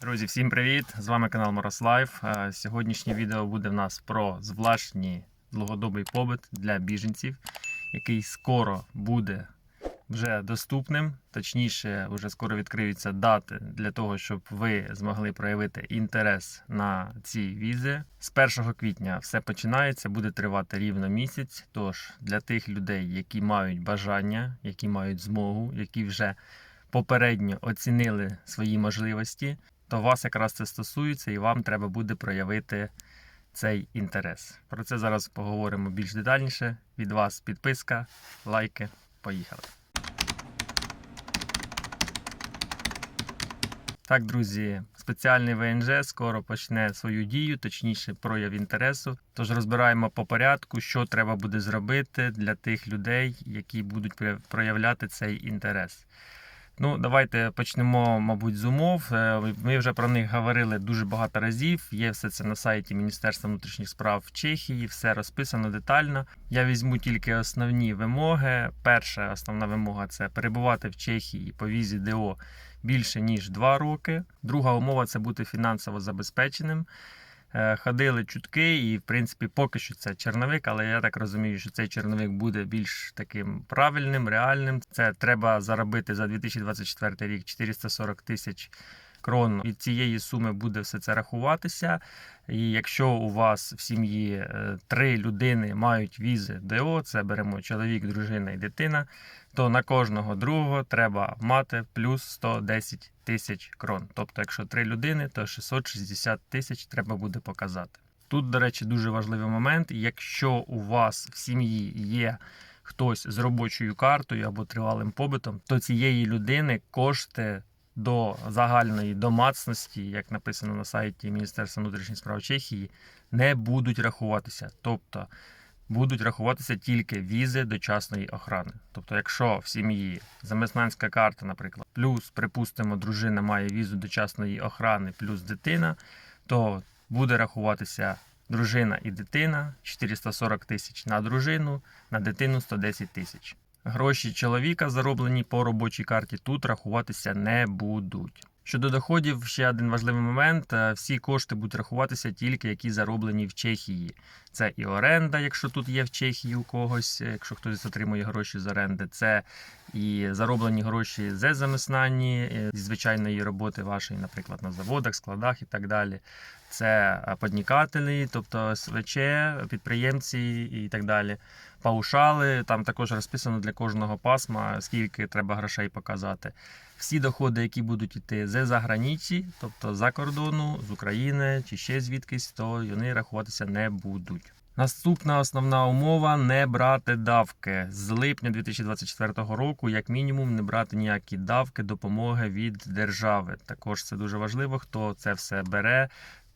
Друзі, всім привіт! З вами канал Мороз Лайф. Е, Сьогоднішнє відео буде в нас про звлашній довгодобий побит для біженців, який скоро буде вже доступним. Точніше, вже скоро відкриються дати для того, щоб ви змогли проявити інтерес на ці візи. З 1 квітня все починається, буде тривати рівно місяць. Тож для тих людей, які мають бажання, які мають змогу, які вже попередньо оцінили свої можливості, то вас якраз це стосується, і вам треба буде проявити цей інтерес. Про це зараз поговоримо більш детальніше. Від вас підписка, лайки. Поїхали. Так, друзі, спеціальний ВНЖ скоро почне свою дію, точніше, прояв інтересу. Тож розбираємо по порядку, що треба буде зробити для тих людей, які будуть проявляти цей інтерес. Ну, давайте почнемо, мабуть, з умов. Е, Ми вже про них говорили дуже багато разів. Є все це на сайті Міністерства внутрішніх справ Чехії, все розписано детально. Я візьму тільки основні вимоги. Перша основна вимога це перебувати в Чехії по візі ДО більше ніж 2 роки. Друга умова це бути фінансово забезпеченим. Е, Ходили чутки, і в принципі поки що це черновик, але я так розумію, що цей черновик буде більш таким правильним, реальним. Це треба заробити за 2024 рік 440 тисяч крон. Від цієї суми буде все це рахуватися. І якщо у вас в сім'ї е, три людини мають візи ДО, це беремо чоловік, дружина і дитина, то на кожного другого треба мати плюс 110 тисяч крон. Тобто, якщо три людини, то 660 тисяч треба буде показати. Тут, до речі, дуже важливий момент. Якщо у вас в сім'ї є хтось з робочою картою або тривалим побитом, то цієї людини кошти до загальної домацності, як написано на сайті Міністерства внутрішніх справ Чехії, не будуть рахуватися. Тобто будуть рахуватися тільки візи дочасної охорони. Тобто, якщо в сім'ї замеснанська карта, наприклад, плюс, припустимо, дружина має візу дочасної охорони, плюс дитина, то буде рахуватися дружина і дитина 440 тисяч на дружину, на дитину 110 тисяч. Гроші чоловіка, зароблені по робочій карті, тут рахуватися не будуть. Щодо доходів, ще один важливий момент: е, всі кошти будуть рахуватися тільки які зароблені в Чехії. Це і оренда, якщо тут є в Чехії у когось, е, якщо хтось отримує гроші з оренди, це і зароблені гроші з замеснані, е, зі звичайної роботи вашої, наприклад, на заводах, складах і так далі. Це поднікателі, тобто СВЧ, підприємці і так далі. Паушали, там також розписано для кожного пасма, скільки треба грошей показати. Всі доходи, які будуть йти з заграниці, тобто за кордону, з України чи ще звідкись, то вони рахуватися не будуть. Наступна основна умова не брати давки з липня 2024 року, як мінімум, не брати ніякі давки допомоги від держави. Також це дуже важливо. Хто це все бере,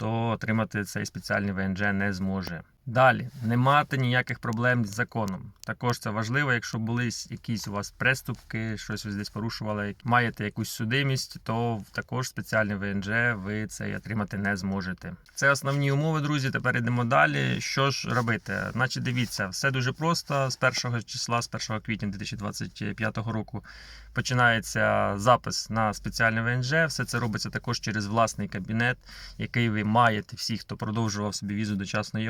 то отримати цей спеціальний ВНЖ не зможе. Далі не мати ніяких проблем з законом. Також це важливо, якщо були якісь у вас преступки, щось ви десь порушували, маєте якусь судимість, то також спеціальний ВНЖ ви це отримати не зможете. Це основні умови, друзі. Тепер йдемо далі. Що ж робити? Значить, дивіться, все дуже просто. З 1 числа, з 1 квітня 2025 року, починається запис на спеціальний ВНЖ. Все це робиться також через власний кабінет, який ви маєте всі, хто продовжував собі візу дочасної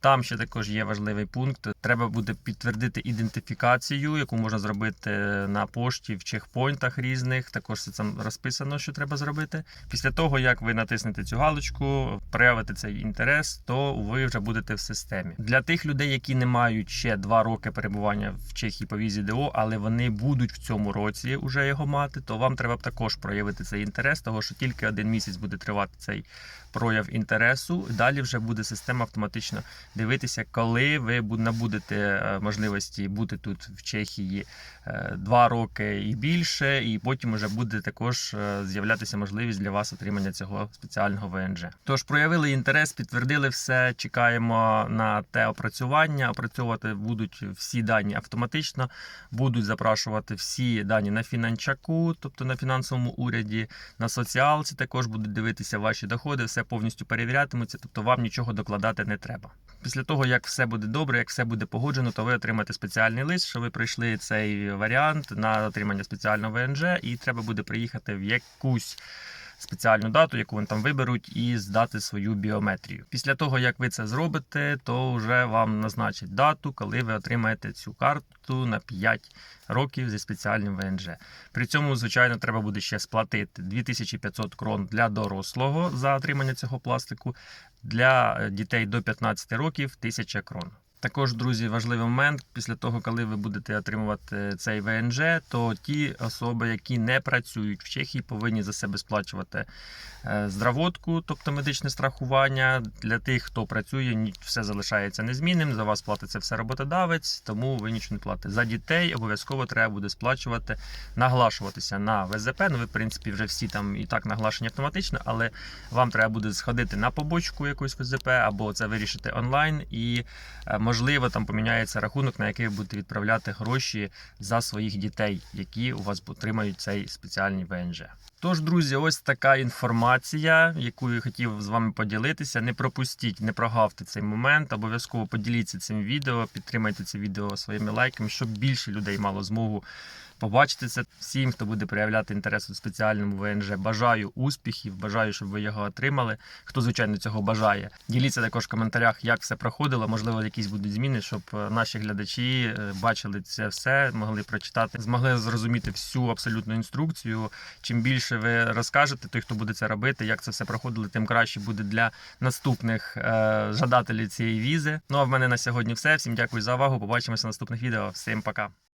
Там ще також є важливий пункт. Треба буде підтвердити ідентифікацію, яку можна зробити на пошті в чекпойнтах різних. Також це там розписано, що треба зробити. Після того, як ви натиснете цю галочку, проявите цей інтерес, то ви вже будете в системі. Для тих людей, які не мають ще два роки перебування в Чехії по візі ДО, але вони будуть в цьому році вже його мати, то вам треба також проявити цей інтерес, того що тільки один місяць буде тривати цей прояв інтересу. Далі вже буде система автоматично дивитися, коли ви набудете можливості бути тут в Чехії два роки і більше, і потім вже буде також з'являтися можливість для вас отримання цього спеціального ВНЖ. Тож проявили інтерес, підтвердили все. Чекаємо на те опрацювання. Опрацьовувати будуть всі дані автоматично, будуть запрашувати всі дані на фінанчаку, тобто на фінансовому уряді, на соціалці також будуть дивитися ваші доходи, все повністю перевірятимуться, тобто вам нічого докладати не треба. Після того, як все буде добре, як все буде погоджено, то ви отримаєте спеціальний лист, що ви пройшли цей варіант на отримання спеціального ВНЖ, і треба буде приїхати в якусь спеціальну дату, яку вони там виберуть, і здати свою біометрію. Після того, як ви це зробите, то вже вам назначать дату, коли ви отримаєте цю карту на 5 років зі спеціальним ВНЖ. При цьому, звичайно, треба буде ще сплатити 2500 крон для дорослого за отримання цього пластику, для е, дітей до 15 років 1000 крон. Також, друзі, важливий момент після того, коли ви будете отримувати цей ВНЖ, то ті особи, які не працюють в Чехії, повинні за себе сплачувати е, здравотку, тобто медичне страхування. Для тих, хто працює, все залишається незмінним. За вас платиться все роботодавець, тому ви нічого не платите. За дітей обов'язково треба буде сплачувати, наглашуватися на ВЗП. Ну, ви, в принципі, вже всі там і так наглашені автоматично, але вам треба буде сходити на побочку якусь ВЗП або це вирішити онлайн і. Е, Можливо, там поміняється рахунок, на який ви будете відправляти гроші за своїх дітей, які у вас отримають цей спеціальний ВНЖ. Тож, друзі, ось така інформація, яку я хотів з вами поділитися. Не пропустіть, не прогавте цей момент. Обов'язково поділіться цим відео, підтримайте це відео своїми лайками, щоб більше людей мало змогу побачити це. Всім, хто буде проявляти інтерес у спеціальному ВНЖ, бажаю успіхів, бажаю, щоб ви його отримали. Хто звичайно цього бажає. Діліться також в коментарях, як все проходило. Можливо, якісь будуть зміни, щоб е, наші глядачі е, бачили це все, могли прочитати, змогли зрозуміти всю абсолютну інструкцію. Чим більше ви розкажете, той, хто буде це робити, як це все проходило, тим краще буде для наступних е, жадателів цієї візи. Ну а в мене на сьогодні все. Всім дякую за увагу. Побачимося в наступних відео. Всім пока.